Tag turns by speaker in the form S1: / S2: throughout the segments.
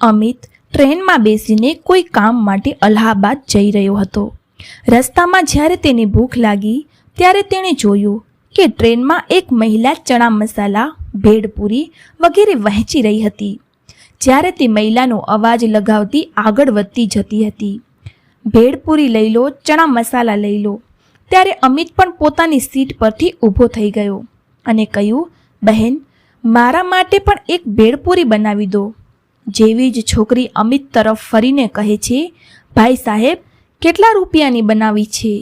S1: અમિત ટ્રેનમાં બેસીને કોઈ કામ માટે અલ્હાબાદ જઈ રહ્યો હતો. રસ્તામાં જ્યારે તેને ભૂખ લાગી, ત્યારે તેણે જોયું કે ટ્રેનમાં એક મહિલા ચણા મસાલા ભેળપૂરી વગેરે વહેંચી રહી હતી. જ્યારે તે મહિલાનો અવાજ લગાવતી આગળ વધતી જતી હતી. ભેળપૂરી લઈ લો, ચણા મસાલા લઈ લો. ત્યારે અમિત પણ પોતાની સીટ પરથી ઊભો થઈ ગયો અને કહ્યું, બહેન, મારા માટે પણ એક ભેળપૂરી બનાવી દો. જેવી જ છોકરી અમિત તરફ ફરીને કહે છે, ભાઈ સાહેબ, કેટલા રૂપિયાની બનાવી છે?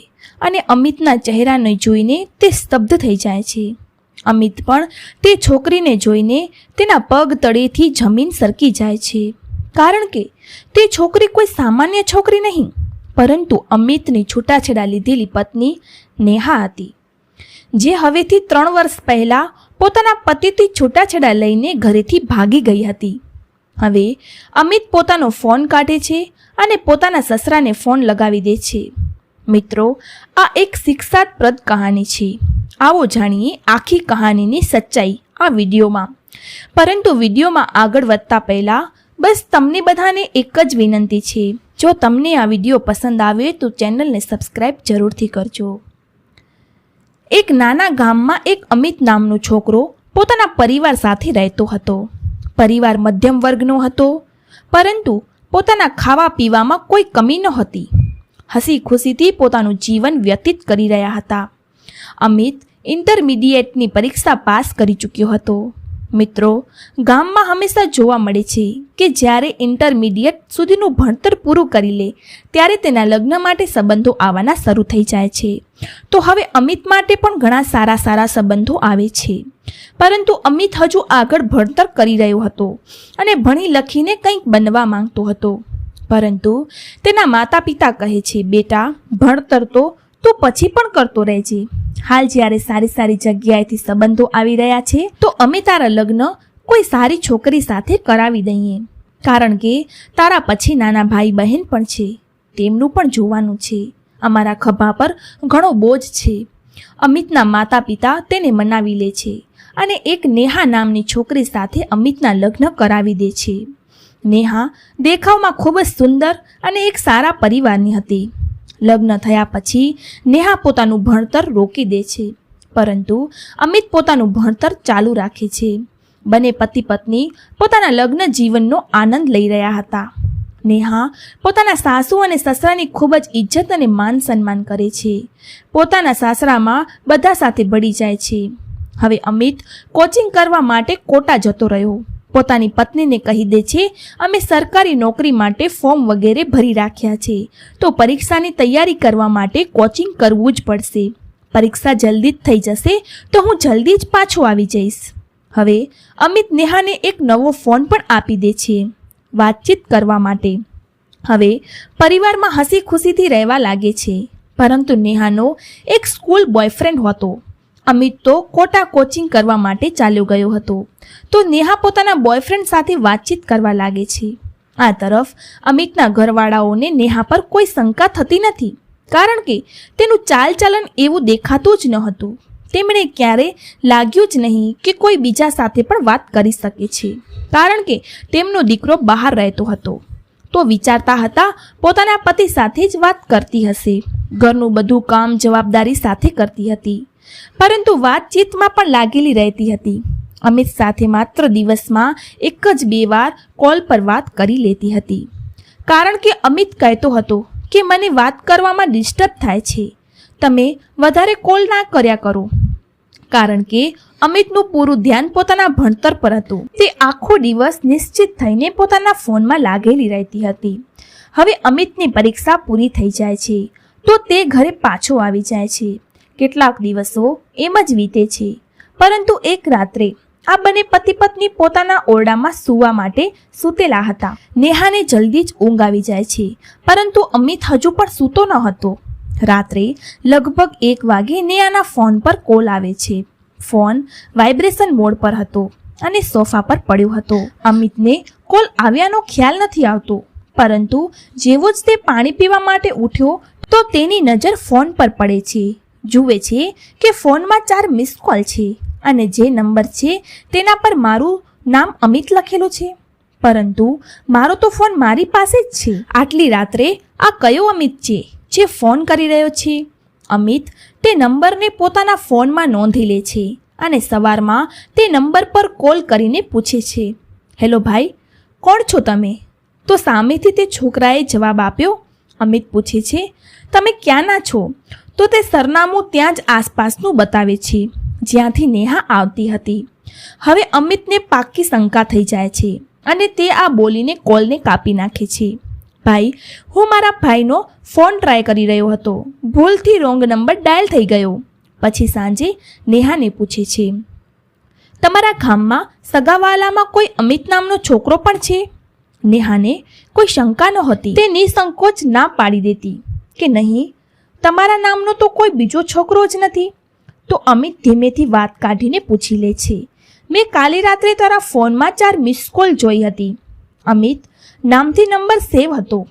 S1: અને અમિતના ચહેરાને જોઈને તે સ્તબ્ધ થઈ જાય છે. અમિત પણ તે છોકરીને જોઈને તેના પગ તળેથી જમીન સરકી જાય છે. કારણ કે તે છોકરી કોઈ સામાન્ય છોકરી નહીં, પરંતુ અમિતની છૂટાછેડા લીધેલી પત્ની નેહા હતી, જે હવેથી ત્રણ વર્ષ પહેલાં પોતાના પતિથી છૂટાછેડા લઈને ઘરેથી ભાગી ગઈ હતી. હવે અમિત પોતાનો ફોન કાઢે છે અને પોતાના સસરાને ફોન લગાવી દે છે. મિત્રો, આ એક શિક્ષાપ્રદ કહાની છે. આવો જાણીએ આખી કહાનીની સચ્ચાઈ આ વિડીયોમાં. પરંતુ વિડીયોમાં આગળ વધતા પહેલાં, બસ તમને બધાને એક જ વિનંતી છે. જો તમને આ વીડિયો પસંદ આવે તો ચેનલને સબસ્ક્રાઈબ જરૂરથી કરજો. એક નાના ગામમાં એક અમિત નામનો છોકરો પોતાના પરિવાર સાથે રહેતો હતો. પરિવાર મધ્યમ વર્ગનો હતો, પરંતુ પોતાના ખાવા પીવામાં કોઈ કમી નહોતી. હસી ખુશીથી પોતાનું જીવન વ્યતીત કરી રહ્યા હતા. અમિત ઇન્ટરમીડિયેટની પરીક્ષા પાસ કરી ચૂક્યો હતો. મિત્રો, ગામમાં હંમેશા જોવા મળે છે કે જ્યારે ઇન્ટરમીડિયેટ સુધીનું ભણતર પૂરું કરી લે, ત્યારે તેના લગ્ન માટે સંબંધો આવવાના શરૂ થઈ જાય છે. તો હવે અમિત માટે પણ ઘણા સારા સારા સંબંધો આવે છે. પરંતુ અમિત હજુ આગળ ભણતર કરી રહ્યો હતો અને ભણી લખીને કંઈક બનવા માંગતો હતો. પરંતુ તેના માતા પિતા કહે છે, બેટા, ભણતર તો તું પછી પણ કરતો રહેજે. હાલ જ્યારે સારી સારી જગ્યાએથી સંબંધો આવી રહ્યા છે, તો અમે તારા લગ્ન કોઈ સારી છોકરી સાથે કરાવી દઈએ. કારણ કે તારા પછી નાના ભાઈ બહેન પણ છે. તેમનું પણ જોવાનું છે. અમારા ખભા પર ઘણો બોજ છે. અમિતના માતા પિતા તેને મનાવી લે છે અને એક નેહા નામની છોકરી સાથે અમિતના લગ્ન કરાવી દે છે. નેહા દેખાવમાં ખૂબ જ સુંદર અને એક સારા પરિવારની હતી. લગ્ન થયા પછી નેહા પોતાનું ભણતર રોકી દે છે. પરંતુ અમિત પોતાનું ભણતર ચાલુ રાખે છે. બંને પતિ પત્ની પોતાના લગ્ન જીવનનો આનંદ લઈ રહ્યા હતા. નેહા પોતાના સાસુ અને સસરાની ખૂબ જ ઇજ્જત અને માન સન્માન કરે છે. પોતાના સાસરામાં બધા સાથે ભળી જાય છે. હવે અમિત કોચિંગ કરવા માટે કોટા જતો રહ્યો. પોતાની પત્નીને કહી દે છે, અમે સરકારી નોકરી માટે ફોર્મ વગેરે ભરી રાખ્યા છે. તો પરીક્ષાની તૈયારી કરવા માટે કોચિંગ કરવું જ પડશે. પરીક્ષા જલ્દી જ થઈ જશે, તો હું જલ્દી જ પાછો આવી જઈશ. હવે અમિત નેહાને એક નવો ફોન પણ આપી દે છે, વાતચીત કરવા માટે. હવે પરિવારમાં હસી ખુશીથી રહેવા લાગે છે, પરંતુ નેહાનો એક સ્કૂલ બોયફ્રેન્ડ હતો. અમિત તો કોટા કોચિંગ કરવા માટે ચાલ્યો ગયો હતો. તો નેહા પોતાના બોયફ્રેન્ડ સાથે વાતચીત કરવા લાગે છે. આ તરફ અમિતના ઘરવાળાઓને નેહા પર કોઈ શંકા થતી નથી, કારણ કે તેનું ચાલચલન એવું દેખાતું જ ન હતું. તેમણે ક્યારે લાગ્યું જ નહીં કે કોઈ બીજા સાથે પણ વાત કરી શકે છે, કારણ કે તેમનો દીકરો બહાર રહેતો હતો. તો વિચારતા હતા, પોતાના પતિ સાથે જ વાત કરતી હશે. ઘરનું બધું કામ જવાબદારી સાથે કરતી હતી. પરંતુ વાતચીતમાં પણ લાગેલી રહેતી હતી. અમિત સાથે માત્ર દિવસમાં એક જ બે વાર કોલ પર વાત કરી લેતી હતી. કારણ કે અમિત કહેતો હતો કે મને વાત કરવામાં ડિસ્ટર્બ થાય છે. તમે વધારે કોલ ના કર્યા કરો. કારણ કે અમિતનું પૂરું ધ્યાન પોતાના ભણતર પર હતું. તે આખો દિવસ નિશ્ચિત થઈને પોતાના ફોનમાં લાગેલી રહેતી હતી. હવે અમિતની પરીક્ષા પૂરી થઈ જાય છે, તો તે ઘરે પાછો આવી જાય છે. કેટલાક દિવસો એમ જ વીતે છે, પરંતુ એક રાત્રે આ બંને પતિ પત્ની પોતાના ઓરડામાં સૂવા માટે સૂતેલા હતા. નેહાને જલ્દી જ ઊંઘ આવી જાય છે, પરંતુ અમિત હજુ પણ સૂતો ન હતો. રાત્રે લગભગ એક વાગે નેહાના ફોન પર કોલ આવે છે. ફોન વાઇબ્રેશન મોડ પર હતો અને સોફા પર પડ્યો હતો. અમિતને કોલ આવ્યાનો ખ્યાલ નથી આવતો. પરંતુ જેવો જ તે પાણી પીવા માટે ઉઠ્યો, તો તેની નજર ફોન પર પડે છે. જુએ છે કે ફોનમાં ચાર મિસ કોલ છે અને જે નંબર છે તેના પર મારું નામ અમિત લખેલું છે. પરંતુ મારો તો ફોન મારી પાસે જ છે. આટલી રાત્રે આ કયો અમિત છે જે ફોન કરી રહ્યો છે? અમિત તે નંબરને પોતાના ફોનમાં નોંધી લે છે અને સવારમાં તે નંબર પર કોલ કરીને પૂછે છે, હેલો ભાઈ, કોણ છો તમે? તો સામેથી તે છોકરાએ જવાબ આપ્યો. અમિત પૂછે છે, તમે ક્યાંના છો? તો તે સરનામું ત્યાં જ આસપાસનું બતાવે છે, જ્યાંથી નેહા આવતી હતી. હવે અમિતને પાક્કી શંકા થઈ જાય છે અને તે આ બોલીને કોલને કાપી નાખે છે. ભાઈ, હું મારા ભાઈનો ફોન ટ્રાય કરી રહ્યો હતો. ભૂલથી રોંગ નંબર ડાયલ થઈ ગયો. પછી સાંજે નેહાને પૂછે છે, તમારા ગામમાં સગાવાલામાં કોઈ અમિત નામનો છોકરો પણ છે? નેહાને કોઈ શંકા નહોતી. તે નિસંકોચ ના પાડી દેતી કે નહીં, તમારા નામનો તો કોઈ બીજો છોકરો જ નથી. તો અમિત ધીમેથી વાત કાઢીને પૂછી લે છે, મેં કાલે રાત્રે તારા ફોનમાં ચાર મિસ કોલ જોઈ હતી. અમિત નામથી નંબર સેવ હતો.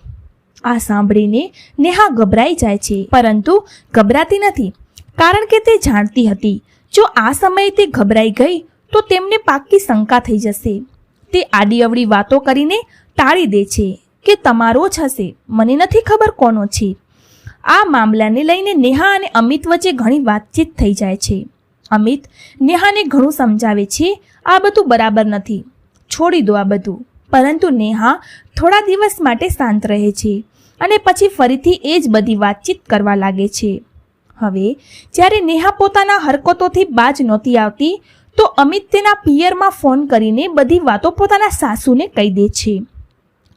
S1: આ સાંભળીને નેહા ગભરાઈ જાય છે. પરંતુ ગભરાતી નથી. કારણ કે તે જાણતી હતી. જો આ સમયે તે ગભરાઈ ગઈ, તો તેમને પાક્કી શંકા થઈ જશે. તે આડી અવળી વાતો કરીને ટાળી દે છે કે તમારો જ હશે. મને નથી ખબર કોનો છે. આ મામલાને લઈને નેહા અને અમિત વચ્ચે ઘણી વાતચીત થઈ જાય છે. અમિત નેહાને ઘણું સમજાવે છે. આ બધું બરાબર નથી. છોડી દો આ બધું. પરંતુ નેહા થોડા દિવસ માટે શાંત રહે છે અને પછી ફરીથી એ જ બધી વાતચીત કરવા લાગે છે. હવે, જ્યારે નેહા પોતાના હરકતોથી બાજ નહોતી આવતી, તો અમિત તેના પિયરમાં ફોન કરીને બધી વાતો પોતાના સાસુને કહી દે છે.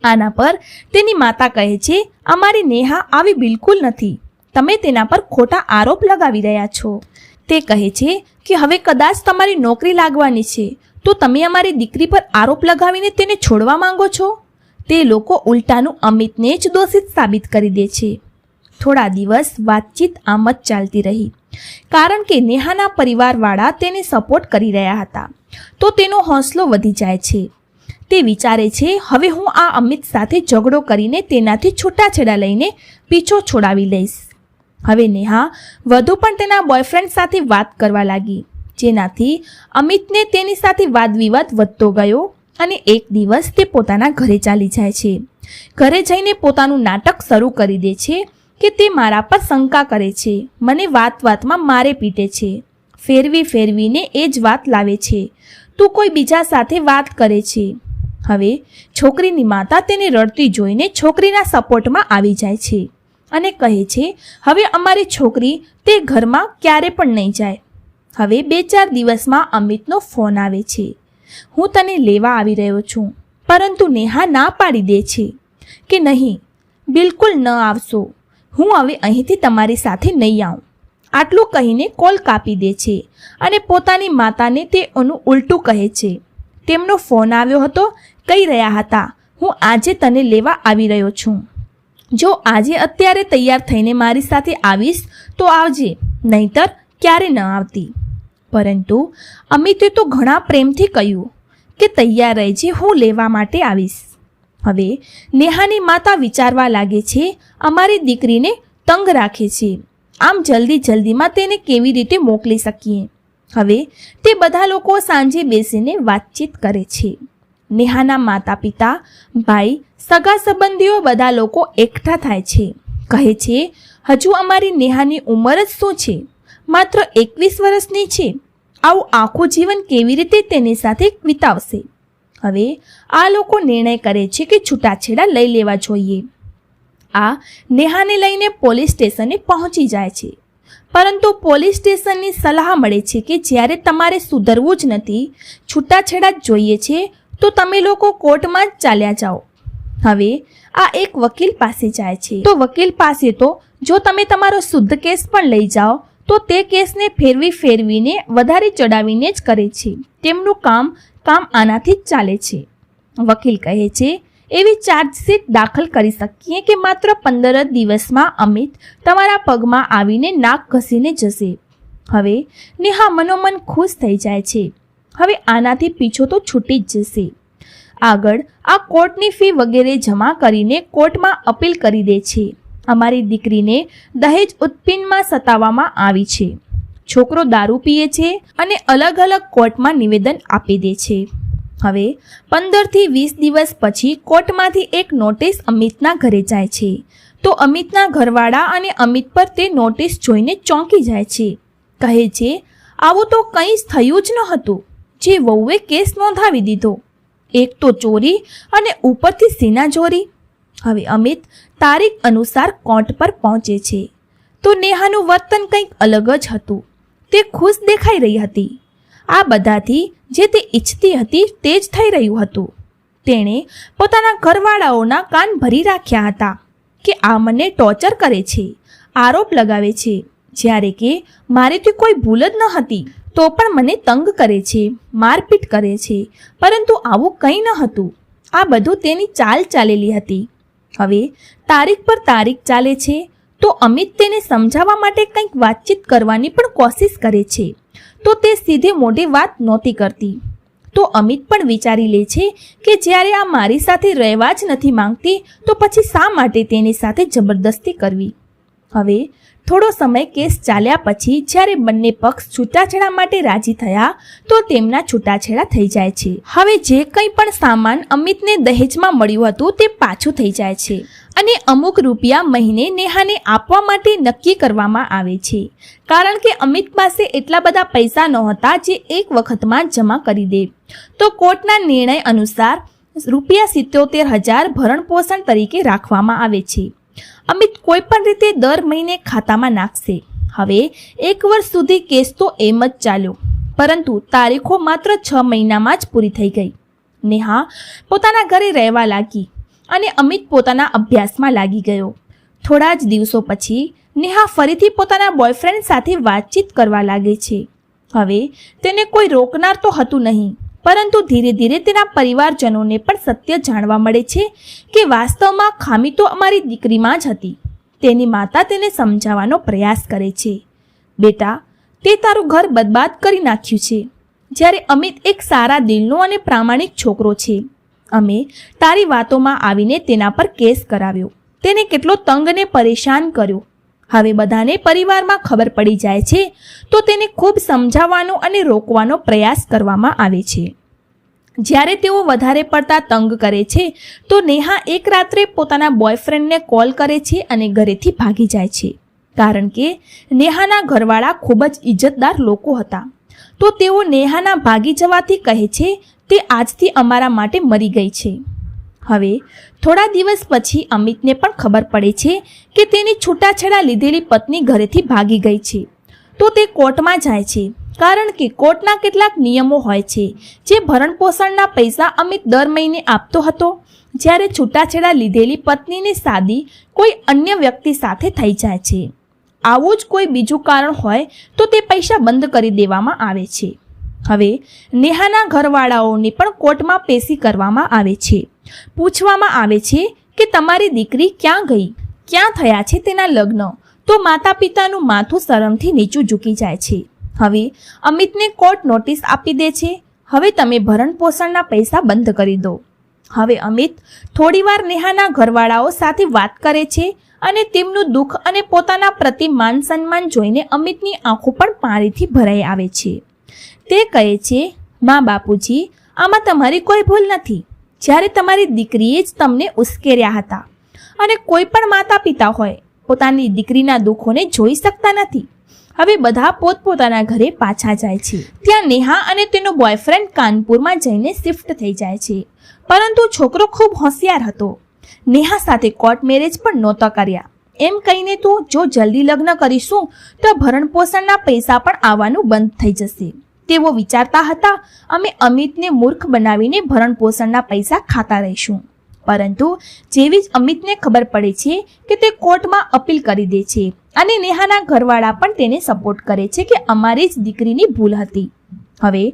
S1: આના પર તેની માતા કહે છે, અમારી નેહા આવી બિલકુલ નથી. તમે તેના પર ખોટા આરોપ લગાવી રહ્યા છો. તે કહે છે કે હવે કદાચ તમારી નોકરી લાગવાની છે. તો તમે અમારી દીકરી પર આરોપ લગાવીને તેને છોડવા માંગો છો? તે લોકો ઉલટાનું અમિતને જ દોષિત સાબિત કરી દે છે. થોડા દિવસ વાતચીત આમ જ ચાલતી રહી. કારણ કે નેહાના પરિવારવાળા તેને સપોર્ટ કરી રહ્યા હતા. તો તેનો હોંસલો વધી જાય છે. તે વિચારે છે, હવે હું આ અમિત સાથે ઝઘડો કરીને તેનાથી છૂટાછેડા લઈને પીછો છોડાવી લઈશ. હવે નેહા વધુ પણ તેના બોયફ્રેન્ડ સાથે વાત કરવા લાગી. જેનાથી અમિતને તેની સાથે વાદવિવાદ વધતો ગયો અને એક દિવસ તે પોતાના ઘરે ચાલી જાય છે. ઘરે જઈને પોતાનું નાટક શરૂ કરી દે છે કે તે મારા પર શંકા કરે છે. મને વાત વાતમાં મારે પીટે છે. ફેરવી ફેરવીને એ જ વાત લાવે છે. તું કોઈ બીજા સાથે વાત કરે છે. હવે છોકરીની માતા તેને રડતી જોઈને છોકરીના સપોર્ટમાં આવી જાય છે અને કહે છે, હવે અમારી છોકરી તે ઘરમાં ક્યારે પણ નહીં જાય. હવે બે ચાર દિવસમાં અમિતનો ફોન આવે છે. હું તને લેવા આવી રહ્યો છું, પરંતુ નેહા ના પાડી દે છે કે નહીં, બિલકુલ ન આવશો. હું હવે અહીંથી તમારી સાથે નહીં આવું. આટલું કહીને કોલ કાપી દે છે અને પોતાની માતાને તે એનું ઉલટું કહે છે. તેમનો ફોન આવ્યો હતો, કહી રહ્યા હતા, હું આજે તને લેવા આવી રહ્યો છું. જો આજે અત્યારે તૈયાર થઈને મારી સાથે આવીશ, તો આવજે, નહીતર ક્યારે ન આવતી. પરંતુ અમિતે તો ઘણા પ્રેમથી કહ્યું કે તૈયાર રહેજે, હું લેવા માટે આવીશ. હવે નેહાની માતા વિચારવા લાગે છે, અમારી દીકરીને તંગ રાખે છે. આમ જલ્દી જલ્દીમાં તેને કેવી રીતે મોકલી શકીએ? હવે તે બધા લોકો સાંજે બેસીને વાતચીત કરે છે. નેહાના માતા પિતા ભાઈ સગા સંબંધીઓ બધા લોકો એકઠા થાય છે. કહે છે, હજુ અમારી નેહાની ઉંમર જ શું છે? માત્ર એકવીસ વર્ષની છે. આવું આખું જીવન કેવી રીતે તેની સાથે વિતાવશે? હવે આ લોકો નિર્ણય કરે છે કે છૂટાછેડા લઈ લેવા જોઈએ. આ નેહાને લઈને પોલીસ સ્ટેશને પહોંચી જાય છે. પરંતુ પોલીસ સ્ટેશનની સલાહ મળે છે કે જ્યારે તમારે સુધરવું જ નથી, છૂટાછેડા જ જોઈએ છે, તો તમે લોકો કોર્ટમાં જ ચાલ્યા જાઓ. હવે આ એક વકીલ પાસે જાય છે. તો વકીલ પાસે તો જો તમે તમારો શુદ્ધ કેસ પણ લઈ જાઓ તો તે કેસને ફેરવી ફેરવીને વધારે ચડાવીને જ કરે છે. તેમનું કામ કામ આનાથી જ ચાલે છે. વકીલ કહે છે, એવી ચાર્જશીટ દાખલ કરી શકીએ કે માત્ર પંદર જ દિવસમાં અમિત તમારા પગમાં આવીને નાક ઘસીને જશે. હવે નેહા મનોમન ખુશ થઈ જાય છે. હવે આનાથી પીછો તો છૂટી જ જશે. આગળ આ કોર્ટની ફી વગેરે જમા કરીને કોર્ટમાં અપીલ કરી દે છે. અમારી દીકરીને દહેજ ઉત્પીનમાં સતાવવામાં આવી છે. છોકરો દારૂ પીએ છે અને અલગ અલગ કોર્ટમાં નિવેદન આપી દે છે. હવે પંદરથી વીસ દિવસ પછી કોર્ટમાંથી એક નોટિસ અમિતના ઘરે જાય છે. તો અમિતના ઘરવાળા અને અમિત પર તે નોટિસ જોઈને ચોંકી જાય છે. કહે છે, આવું તો કંઈ જ થયું જ ન હતું. જે વહુએ કેસ નોંધાવી દીધો. એક તો ચોરી અને ઉપરથી સીના ચોરી. હવે અમિત તારીખ અનુસાર કોર્ટ પર પહોંચે છે. તો નેહાનું વર્તન કંઈક અલગ જ હતું. તે ખુશ દેખાઈ રહી હતી. આ બધાથી જે તે ઈચ્છતી હતી તે જ થઈ રહ્યું હતું. તેણે પોતાના ઘરવાળાઓના કાન ભરી રાખ્યા હતા કે આ મને ટોર્ચર કરે છે, આરોપ લગાવે છે. જ્યારે કે મારેથી કોઈ ભૂલ જ ન હતી, તો પણ મને તંગ કરે છે, મારપીટ કરે છે. પરંતુ આવું કંઈ ન હતું. આ બધું તેની ચાલ ચાલેલી હતી. હવે તારીખ પર તારીખ ચાલે છે, તો અમિત તેને સમજાવવા માટે કંઈક વાતચીત કરવાની પણ કોશિશ કરે છે. તો તે સીધે મોઢે વાત નહોતી કરતી. તો અમિત પણ વિચારી લે છે કે જ્યારે આ મારી સાથે રહેવા જ નથી માંગતી, તો પછી શા માટે તેની સાથે જબરદસ્તી કરવી? હવે થોડો સમય કેસ ચાલ્યા પછી જ્યારે બંને પક્ષ છૂટાછેડા માટે રાજી થયા, તો તેમના છૂટાછેડા થઈ જાય છે. હવે જે કંઈ પણ સામાન અમિતને દહેજમાં મળ્યું હતું તે પાછું થઈ જાય છે અને અમુક રૂપિયા મહિને નેહાને આપવા માટે નક્કી કરવામાં આવે છે. કારણ કે અમિત પાસે એટલા બધા પૈસા નહોતા જે એક વખતમાં જમા કરી દે. તો કોર્ટના નિર્ણય અનુસાર રૂપિયા સિત્યોતેર હજાર ભરણપોષણ તરીકે રાખવામાં આવે છે. અમિત કોઈ પણ રીતે દર મહિને ખાતામાં નાખશે. હવે એક વર્ષ સુધી કેસ તો એમ જ ચાલ્યો. પરંતુ તારીખો માત્ર છ મહિનામાં જ પૂરી થઈ ગઈ. નેહા પોતાના ઘરે રહેવા લાગી અને અમિત પોતાના અભ્યાસમાં લાગી ગયો. થોડા જ દિવસો પછી નેહા ફરીથી પોતાના બોયફ્રેન્ડ સાથે વાતચીત કરવા લાગે છે. હવે તેને કોઈ રોકનાર તો હતું નહીં. પરંતુ ધીરે ધીરે તેના પરિવારજનોને પણ સત્ય જાણવા મળે છે કે વાસ્તવમાં ખામી તો અમારી દીકરીમાં જ હતી. તેની માતા તેને સમજાવવાનો પ્રયાસ કરે છે. બેટા, તે તારું ઘર બરબાદ કરી નાખ્યું છે. જ્યારે અમિત એક સારા દિલનો અને પ્રામાણિક છોકરો છે, અમે તારી વાતોમાં આવીને તેના પર કેસ કરાવ્યો. તેને કેટલો તંગ અને પરેશાન કર્યો. હવે બધાને પરિવારમાં ખબર પડી જાય છે, તો તેને ખૂબ સમજાવવાનો અને રોકવાનો પ્રયાસ કરવામાં આવે છે. જ્યારે તેઓ વધારે પડતા તંગ કરે છે, તો નેહા એક રાત્રે પોતાના બોયફ્રેન્ડને કોલ કરે છે અને ઘરેથી ભાગી જાય છે. કારણ કે નેહાના ઘરવાળા ખૂબ જ ઇજ્જતદાર લોકો હતા. તો તેઓ નેહાના ભાગી જવાથી કહે છે, તે આજથી અમારા માટે મરી ગઈ છે. હવે થોડા દિવસ પછી અમિતને પણ ખબર પડે છે કે તેની છૂટાછેડા લીધેલી પત્ની ઘરેથી ભાગી ગઈ છે. તો તે કોર્ટમાં જાય છે, કારણ કે કોર્ટના કેટલાક નિયમો હોય છે, જે ભરણપોષણના પૈસા અમિત દર મહિને આપતો હતો, જ્યારે છૂટાછેડા લીધેલી પત્નીની શાદી કોઈ અન્ય વ્યક્તિ સાથે થઈ જાય છે. આવું જ કોઈ બીજું કારણ હોય તો તે પૈસા બંધ કરી દેવામાં આવે છે. હવે નેહાના ઘરવાળાઓની પણ કોર્ટમાં પેશી કરવામાં આવે છે. પૂછવામાં આવે છે કે તમારી દીકરી ક્યાં ગઈ? ક્યાં થયા છે તેના લગ્ન? તો માતા પિતાનું માથું શરમથી નીચું ઝૂકી જાય છે. હવે અમિતને કોર્ટ નોટિસ આપી દે છે. હવે તમે ભરણ પોષણના પૈસા બંધ કરી દો. હવે અમિત થોડીવાર નેહાના ઘરવાળાઓ સાથે વાત કરે છે અને તેમનું દુઃખ અને પોતાના પ્રતિ માન સન્માન જોઈને અમિતની આંખો પણ પાણીથી ભરાઈ આવે છે. તે કહે છે, મા બાપુજી, આમાં તમારી કોઈ ભૂલ નથી. જ્યારે તમારી દીકરીએ જ તમને ઉશ્કેર્યા હતા. અને કોઈ પણ માતા પિતા હોય, પોતાની દીકરીના દુઃખોને જોઈ શકતા નથી. હવે બધા પોતપોતાના ઘરે પાછા જાય છે. ત્યાં નેહા અને તેનો બોયફ્રેન્ડ કાનપુરમાં જઈને શિફ્ટ થઈ જાય છે. પરંતુ છોકરો ખૂબ હોશિયાર હતો. નેહા સાથે કોર્ટ મેરેજ પણ નહોતા કર્યા. એમ કહીને તો જો જલ્દી લગ્ન કરીશું, તો ભરણપોષણના પૈસા પણ આવવાનું બંધ થઈ જશે. તેઓ વિચારતા હતા, અમે અમિતને મૂર્ખ બનાવીને ભરણપોષણના પૈસા ખાતા રહીશું. પરંતુ જેવી જ અમિતને ખબર પડે છે કે તે કોર્ટમાં અપીલ કરી દે છે અને નેહાના ઘરવાળા પણ તેને સપોર્ટ કરે છે કે અમારી જ દીકરીની ભૂલ હતી. હવે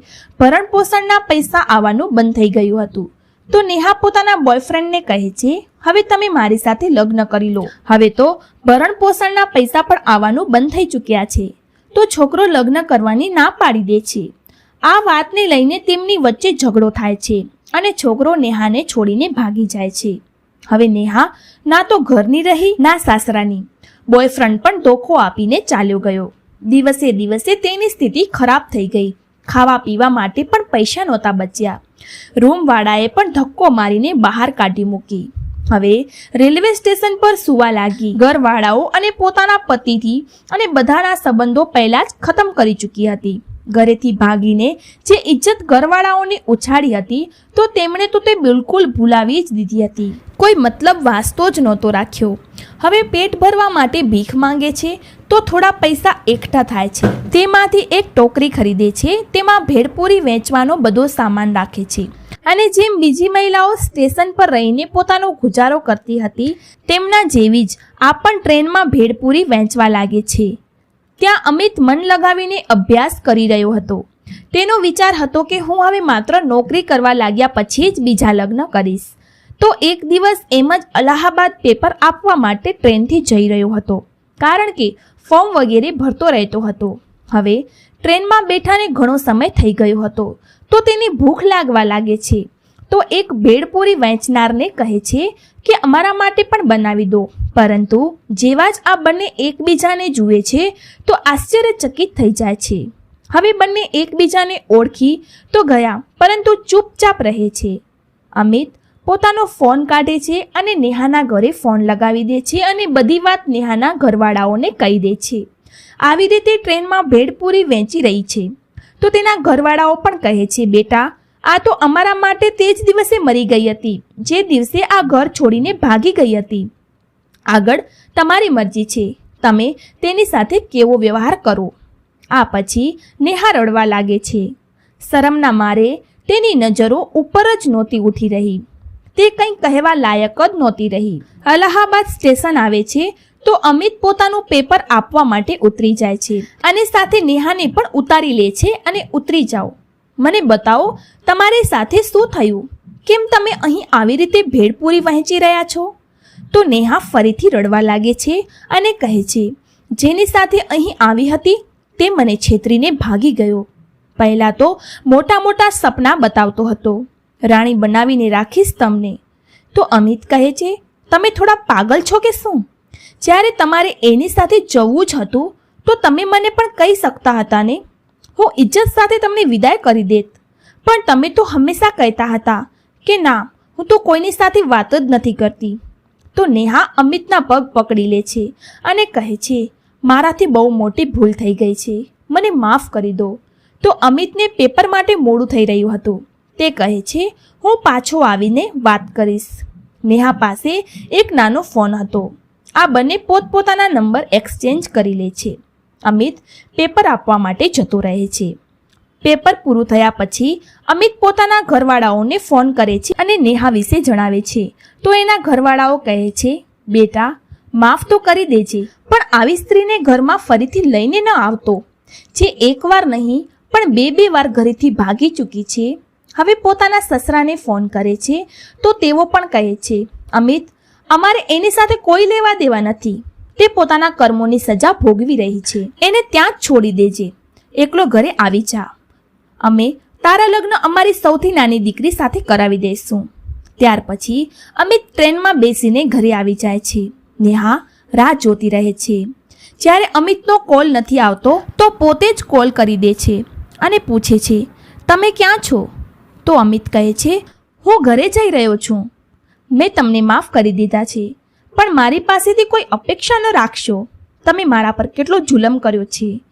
S1: ભરણપોષણના પૈસા આવવાનું બંધ થઈ ગયું હતું. તો નેહા પોતાના બોયફ્રેન્ડને કહે છે, હવે તમે મારી સાથે લગ્ન કરી લો. હવે તો ભરણપોષણના પૈસા પણ આવવાનું બંધ થઈ ચૂક્યા છે. તો છોકરો લગ્ન કરવાની ના પાડી દે છે. આ વાતને લઈને તેમની વચ્ચે ઝઘડો થાય છે અને છોકરો નેહાને છોડીને ભાગી જાય છે. હવે નેહા ના તો ઘરની રહી, ના સાસરાની. બોયફ્રેન્ડ પણ ધોખો આપીને ચાલ્યો ગયો. દિવસે દિવસે તેની સ્થિતિ ખરાબ થઈ ગઈ. ખાવા પીવા માટે પણ પૈસા નહોતા બચ્યા. રૂમવાળાએ પણ ધક્કો મારીને બહાર કાઢી મૂકી. હવે રેલવે સ્ટેશન પર સુવા લાગી. ઘરવાળાઓ અને પોતાના પતિથી અને બધાના સંબંધો પહેલા જ ખતમ કરી ચૂકી હતી. ઘરેથી ભાગીને જે ઇજ્જત ઘરવાળાઓને ઉછાળી હતી, તો તેમણે તો તે બિલકુલ ભૂલાવી જ દીધી હતી. કોઈ મતલબ વાસ્તો જ નહોતો રાખ્યો. હવે પેટ ભરવા માટે ભીખ માંગે છે, તો થોડા પૈસા એકઠા થાય છે. તેમાંથી એક ટોકરી ખરીદે છે, તેમાં ભેળપૂરી વેચવાનો બધો સામાન રાખે છે. અને જેમ બીજી મહિલાઓ સ્ટેશન પર રહીને પોતાનો ગુજારો કરતી હતી, તેમના જેવી જ આ પણ ટ્રેનમાં ભેળપૂરી વેચવા લાગે છે. ત્યાં અમિત મન લગાવીને અભ્યાસ કરી રહ્યો હતો. તેનો વિચાર હતો કે હું હવે માત્ર નોકરી કરવા લાગ્યા પછી જ બીજા લગ્ન કરીશ. તો એક દિવસ એમ જ અલાહાબાદ પેપર આપવા માટે ટ્રેનથી જઈ રહ્યો હતો, કારણ કે ફોર્મ વગેરે ભરતો રહેતો હતો. હવે ટ્રેનમાં બેઠાને ઘણો સમય થઈ ગયો હતો. તો તેને ભૂખ લાગવા લાગે છે. તો એક ભેળપૂરી વેચનારને કહે છે કે, અમારા માટે પણ બનાવી દો. પરંતુ જેવા જ આ બંને એકબીજાને જુએ છે, તો આશ્ચર્યચકિત થઈ જાય છે. હવે બંને એકબીજાને ઓળખી તો ગયા, પરંતુ ચૂપચાપ રહે છે. અમિત પોતાનો ફોન કાઢે છે અને નેહાના ઘરે ફોન લગાવી દે છે અને બધી વાત નેહાના ઘરવાળાઓને કહી દે છે. આવી રીતે ટ્રેનમાં ભેળપૂરી વેચી રહી છે. તો તેના ઘરવાળાઓ પણ કહે છે, બેટા, આ તો અમારા માટે તે જ દિવસે મરી ગઈ હતી, જે દિવસે આ ઘર છોડીને ભાગી ગઈ હતી. આગળ તમારી મરજી છે, તમે તેની સાથે કેવો વ્યવહાર કરો. આ પછી નેહા રડવા લાગે છે. શરમના મારે, તેની નજરો ઉપર જ નહોતી ઉઠી રહી. તે કંઈ કહેવા લાયક જ નહોતી રહી. અલ્હાબાદ સ્ટેશન આવે છે તો અમિત પોતાનું પેપર આપવા માટે ઉતરી જાય છે અને સાથે નેહાને પણ ઉતારી લે છે અને ઉતરી જાઓ. મને બતાવો, તમારી સાથે શું થયું? કેમ તમે અહીં આવી રીતે ભેળપૂરી વહેંચી રહ્યા છો? તો નેહા ફરીથી રડવા લાગે છે અને કહે છે, જેની સાથે અહીં આવી હતી, તે મને છેતરીને ભાગી ગયો. પહેલાં તો મોટા મોટા સપના બતાવતો હતો. રાણી બનાવીને રાખીશ તમને. તો અમિત કહે છે, તમે થોડા પાગલ છો કે શું? જ્યારે તમારે એની સાથે જવું જ હતું, તો તમે મને પણ કહી શકતા હતા ને? હું ઇજ્જત સાથે તમને વિદાય કરી દેત. પણ તમે તો હંમેશા કહેતા હતા કે ના, હું તો કોઈની સાથે વાત જ નથી કરતી. તો નેહા અમિતના પગ પકડી લે છે અને કહે છે, મારાથી બહુ મોટી ભૂલ થઈ ગઈ છે. મને માફ કરી દો. તો અમિતને પેપર માટે મોડું થઈ રહ્યું હતું. તે કહે છે, હું પાછો આવીને વાત કરીશ. નેહા પાસે એક નાનો ફોન હતો. આ બંને પોતપોતાના નંબર એક્સચેન્જ કરી લે છે. અમિત પેપર આપવા માટે જતો રહે છે. પેપર પૂરું થયા પછી અમિત પોતાના ઘરવાળાઓને ફોન કરે છે અને નેહા વિશે જણાવે છે. તો એના ઘરવાળાઓ કહે છે, બેટા, માફ તો કરી દેજે, પણ આવી સ્ત્રીને ઘરમાં ફરીથી લઈને ન આવતો. જે એકવાર નહીં, પણ બે બે વાર ઘરેથી ભાગી ચૂકી છે. હવે પોતાના સસરાને ફોન કરે છે, તો તેઓ પણ કહે છે, અમિત અમારે એની સાથે કોઈ લેવા દેવા નથી. તે પોતાના કર્મોની સજા ભોગવી રહી છે. એને ત્યાં જ છોડી દેજે. એકલો ઘરે આવી જા. અમે તારા લગ્ન અમારી સૌથી નાની દીકરી સાથે કરાવી દઈશું ત્યાર પછી અમિત ટ્રેનમાં બેસીને ઘરે આવી જાય છે. નેહા રાહ જોતી રહે છે. જ્યારે અમિતનો કોલ નથી આવતો, તો પોતે જ કોલ કરી દે છે અને પૂછે છે, તમે ક્યાં છો? તો અમિત કહે છે, હું ઘરે જઈ રહ્યો છું. મેં તમને માફ કરી દીધા છે. પણ મારી પાસેથી કોઈ અપેક્ષા ન રાખશો. તમે મારા પર કેટલો જુલમ કર્યો છે.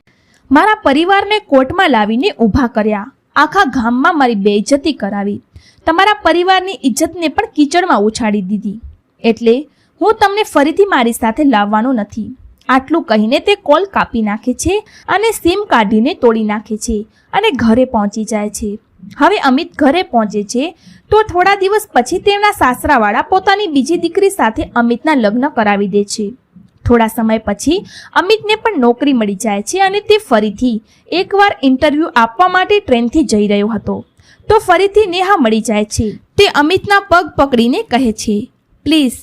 S1: મારા પરિવારને કોર્ટમાં લાવીને ઊભા કર્યા. આખા ગામમાં મારી બેઇજ્જતી કરાવી. તમારા પરિવારની ઇજ્જતને પણ કીચડમાં ઉછાળી દીધી. એટલે હું તમને ફરીથી મારી સાથે લાવવાનો નથી. આટલું કહીને તે કોલ કાપી નાખે છે અને સિમ કાઢીને તોડી નાખે છે અને ઘરે પહોંચી જાય છે. હવે અમિત ઘરે પહોંચે છે તો થોડા દિવસ પછી તેમના સાસરાવાળા પોતાની બીજી દીકરી સાથે અમિતના લગ્ન કરાવી દે છે. થોડા સમય પછી અમિતને પણ નોકરી મળી જાય છે અને તે ફરીથી એકવાર ઇન્ટરવ્યૂ આપવા માટે ટ્રેનથી જઈ રહ્યો હતો. તો ફરીથી નેહા મળી જાય છે. તે અમિતના પગ પકડીને કહે છે, પ્લીઝ,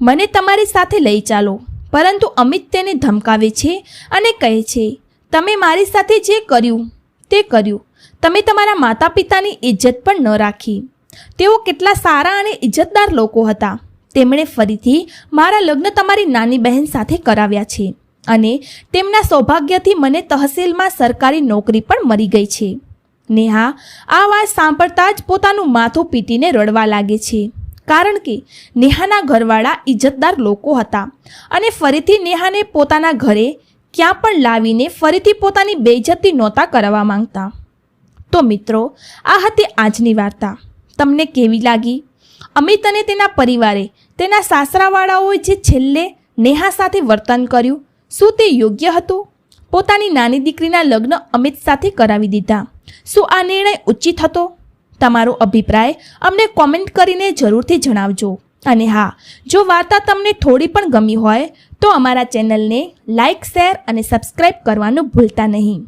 S1: મને તમારી સાથે લઈ ચાલો. પરંતુ અમિત તેને ધમકાવે છે અને કહે છે, તમે મારી સાથે જે કર્યું તે કર્યું. તમે તમારા માતા પિતાની ઇજ્જત પણ ન રાખી. તેઓ કેટલા સારા અને ઇજ્જતદાર લોકો હતા. તેમણે ફરીથી મારા લગ્ન તમારી નાની બહેન સાથે કરાવ્યા છે અને તેમના સૌભાગ્યથી મને તહસીલમાં સરકારી નોકરી પણ મળી ગઈ છે. નેહા, આ વાત સાંભળતા જ પોતાનું માથું પીટીને રડવા લાગે છે. કારણ કે નેહાના ઘરવાળા ઇજ્જતદાર લોકો હતા અને ફરીથી નેહાને પોતાના ઘરે ક્યાં પણ લાવીને ફરીથી પોતાની બેઇજ્જતી નહોતા કરવા માંગતા. તો મિત્રો, આ હતી આજની વાર્તા. તમને કેવી લાગી? અમિત અને તેના પરિવારે, તેના સાસરાવાળાઓએ જે છેલ્લે નેહા સાથે વર્તન કર્યું, શું તે યોગ્ય હતું? પોતાની નાની દીકરીના લગ્ન અમિત સાથે કરાવી દીધા. શું આ નિર્ણય ઉચિત હતો? તમારો અભિપ્રાય અમને કોમેન્ટ કરીને જરૂરથી જણાવજો. અને હા, જો વાર્તા તમને થોડી પણ ગમી હોય, તો અમારા ચેનલને લાઇક, શેર અને સબસ્ક્રાઈબ કરવાનું ભૂલતા નહીં.